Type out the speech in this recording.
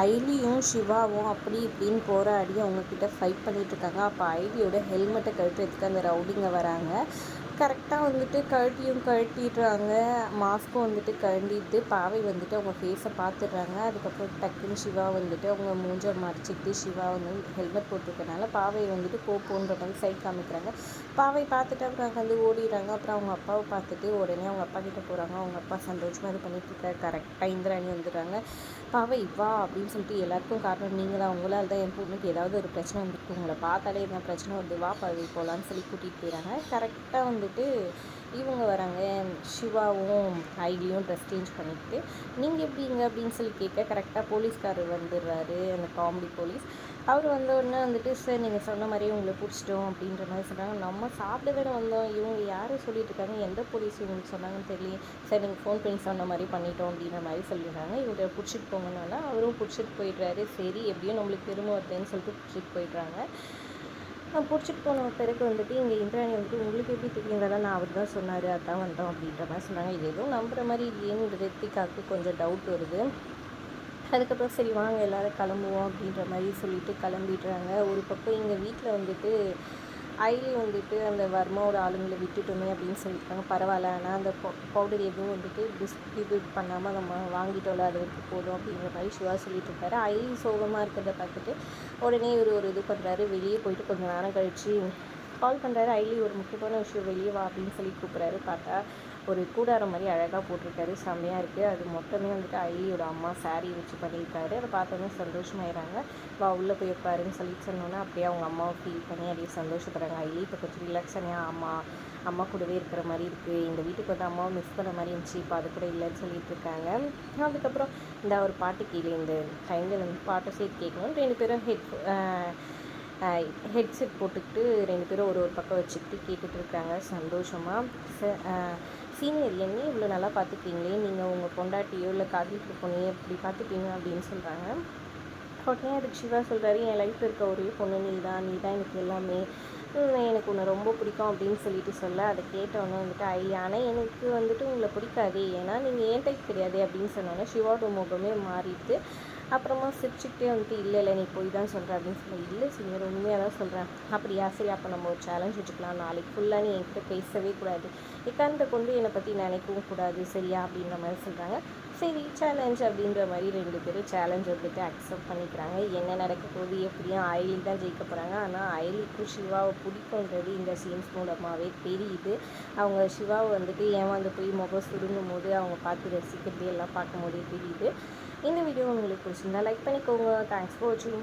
ஐலியும் சிவாவும் அப்படி இப்படின்னு போராடி அவங்கக்கிட்ட ஃபைட் பண்ணிகிட்ருக்காங்க அப்போ ஐலியோட ஹெல்மெட்டை கழட்டுறதுக்கு அந்த ரவுடிங்க வராங்க. கரெக்டாக வந்துட்டு கழட்டியும் கழட்டிடுறாங்க. மாஸ்க்கும் வந்துட்டு கழண்டிட்டு பாவை வந்துட்டு அவங்க ஃபேஸை பார்த்துடுறாங்க அதுக்கப்புறம் டக்குன்னு சிவா வந்துட்டு அவங்க மூஞ்சை மறைச்சிக்கிட்டு சிவா வந்து ஹெல்மெட் போட்டிருக்கனால பாவை வந்துட்டு போன்ற மாதிரி சைட் காமிக்கிறாங்க. பாவை பார்த்துட்டு அப்புறம் அங்கே வந்து ஓடிடுறாங்க. அப்புறம் அவங்க அப்பாவை பார்த்துட்டு உடனே அவங்க அப்பா கிட்டே போகிறாங்க அவங்க அப்பா சந்தோஷமாக இது பண்ணிட்டு இருக்காரு. கரெக்டாக இந்திராணி வந்துடுறாங்க. பாவை வா அப்படி அப்படின்னு சொல்லிட்டு எல்லாருக்கும் காரணம் நீங்கள் தான் உங்களால் தான் என் பொண்ணுக்கு ஏதாவது ஒரு பிரச்சனை வந்துருக்கு உங்களை பார்த்தாலே என்ன பிரச்சனை வந்து வா பாவை போகலான்னு சொல்லி கூட்டிகிட்டு போயிடறாங்க. கரெக்டாக வந்துட்டு இவங்க வராங்க. சிவாவும் ஐடியும் ட்ரெஸ் சேஞ்ச் பண்ணிக்கிட்டு நீங்கள் எப்படிங்க? அப்படின்னு சொல்லி கேட்க கரெக்டாக போலீஸ்காரர் வந்துடுறாரு அந்த காமெடி போலீஸ் அவர் வந்தோடனே வந்துட்டு சார் நீங்கள் சொன்ன மாதிரியே உங்களை பிடிச்சிட்டோம் அப்படின்ற மாதிரி சொன்னாங்க. நம்ம சாப்பிட தானே வந்தோம். இவங்க யாரும் சொல்லிட்டு இருக்காங்க? எந்த போலீஸ் இவங்களுக்கு சொன்னாங்கன்னு தெரியல சார் நீங்கள் ஃபோன் பண்ணி சொன்ன மாதிரி பண்ணிட்டோம் அப்படின்ற மாதிரி சொல்லிடுறாங்க. இவங்க பிடிச்சிட்டு போங்கனால அவரும் பிடிச்சிட்டு போயிடுறாரு. சரி எப்படியும் நம்மளுக்கு திரும்ப வருதுன்னு சொல்லிட்டு பிடிச்சிட்டு போயிடுறாங்க. பிடிச்சிட்டு போன பிறகு வந்துட்டு இங்கே இந்திராணி வந்துட்டு உங்களுக்கு எப்படி தெரியுங்களா நான் அவர் தான் சொன்னார் அதான் வந்தோம் அப்படின்ற மாதிரி சொன்னாங்க. இது எதுவும் நம்புகிற மாதிரி இல்லையேன்னு ரித்திகாவுக்கு கொஞ்சம் டவுட் வருது. அதுக்கப்புறம் சரி வாங்க எல்லோரும் கிளம்புவோம் அப்படின்ற மாதிரி சொல்லிட்டு கிளம்பிடுறாங்க. ஒரு பக்கம் எங்கள் வீட்டில் வந்துட்டு ஐலி வந்துட்டு அந்த வர்மாவோட ஆளுங்களை விட்டுட்டோமே அப்படின்னு சொல்லியிருக்காங்க. பரவாயில்ல. ஆனால் அந்த பவுடர் எதுவும் வந்துட்டு டிஸ்ட்ரிபியூட் பண்ணாமல் நம்ம வாங்கிட்டோம்ல அது வரைக்கும் போதும் அப்படிங்கிற மாதிரி சிவா சொல்லிட்டு இருக்காரு ஐலி சோகமாக இருக்கிறத பார்த்துட்டு உடனே இவர் ஒரு இது பண்ணுறாரு வெளியே போயிட்டு கொஞ்சம் நேரம் கழித்து கால் பண்ணுறாரு ஐலி ஒரு முக்கியமான விஷயம் வெளியே வா அப்படின்னு சொல்லி கூப்பிட்றாரு. பார்த்தா ஒரு கூடாரம் மாதிரி அழகாக போட்டிருக்காரு. செம்மையாக இருக்குது அது மொத்தமே வந்துட்டு ஐலியோட அம்மா சாரீ வச்சு பண்ணியிருக்காரு. அதை பார்த்தோன்னே சந்தோஷமாயிறாங்க வா உள்ளே போய் உட்காருன்னு சொல்லிட்டு சொன்னோன்னே அப்படியே அவங்க அம்மாவை ஃபீல் பண்ணி அப்படியே சந்தோஷப்படுறாங்க ஐலி இப்போ கொஞ்சம் ரிலாக்ஸானியாக அம்மா அம்மா கூடவே இருக்கிற மாதிரி இருக்குது இந்த வீட்டுக்கு வந்து அம்மாவை மிஸ் பண்ண மாதிரி இருந்துச்சு. இப்போ அது கூட இல்லைன்னு சொல்லிட்டு இருக்காங்க. அதுக்கப்புறம் இந்த ஒரு பாட்டு கீழே இந்த டைமில் வந்து பாட்டை சேர்த்து கேட்கணும். ரெண்டு பேரும் ஹெட் ஹெட்செட் போட்டுக்கிட்டு ரெண்டு பேரும் ஒரு ஒரு பக்கம் வச்சுக்கிட்டு கேட்டுட்ருக்காங்க சந்தோஷமாக சீனியர் என்ன இவ்வளோ நல்லா பார்த்துப்பீங்களே நீங்கள் உங்கள் பொண்டாட்டியோ இல்லை காதலிக்கு பொண்ணையோ இப்படி பார்த்துப்பீங்க அப்படின்னு சொல்கிறாங்க உடனே அதுக்கு சிவா சொல்கிறாரு என் லைஃப்பில் இருக்க ஒரே பொண்ணு நீ தான் நீ தான் எனக்கு எல்லாமே. எனக்கு உன்னை ரொம்ப பிடிக்கும் அப்படின்னு சொல்லிட்டு சொல்ல அதை கேட்டவொன்னே வந்துட்டு ஐ ஆனால் எனக்கு வந்துட்டு உங்களை பிடிக்காது. ஏன்னா நீங்கள் ஏன் டைப் கிடையாது அப்படின்னு சொன்னோன்னே சிவாவோட முகமே மாறிட்டு அப்புறமா சிரிச்சுக்கிட்டே வந்துட்டு இல்லை இல்லை நீ போய் தான் சொல்கிற அப்படின்னு சொல்லி இல்லை சீனியர் உண்மையாக தான் சொல்கிறேன் அப்படியா? சரி அப்போ நம்ம ஒரு சேலஞ்ச் வச்சுக்கலாம். நாளைக்கு ஃபுல்லாக நீ என்கிட்ட பேசவே கூடாது. இக்காரணத்தை கொண்டு என்னை பற்றி நினைக்கவும் கூடாது. சரியா? அப்படின்ற மாதிரி சொல்கிறாங்க சரி சேலஞ்ச் அப்படின்ற மாதிரி ரெண்டு பேரும் சேலஞ்ச் வந்துட்டு அக்செப்ட் பண்ணிக்கிறாங்க. என்ன நடக்க போகுது எப்படியும் அயலி தான் ஜெயிக்க போகிறாங்க ஆனால் அயலிக்கும் சிவாவை பிடிக்கும்ன்றது இந்த சீன்ஸ் மூலமாகவே தெரியுது. அவங்க சிவாவை வந்துட்டு ஏமாந்து போய் முகம் சுருங்கும் போது அவங்க பார்த்து ரசிக்கிறது எல்லாம் பார்க்கும் போதே தெரியுது. இந்த வீடியோ உங்களுக்கு பிடிச்சிருந்தா லைக் பண்ணிக்கோங்க. தேங்க்ஸ் ஃபார் வாட்சிங்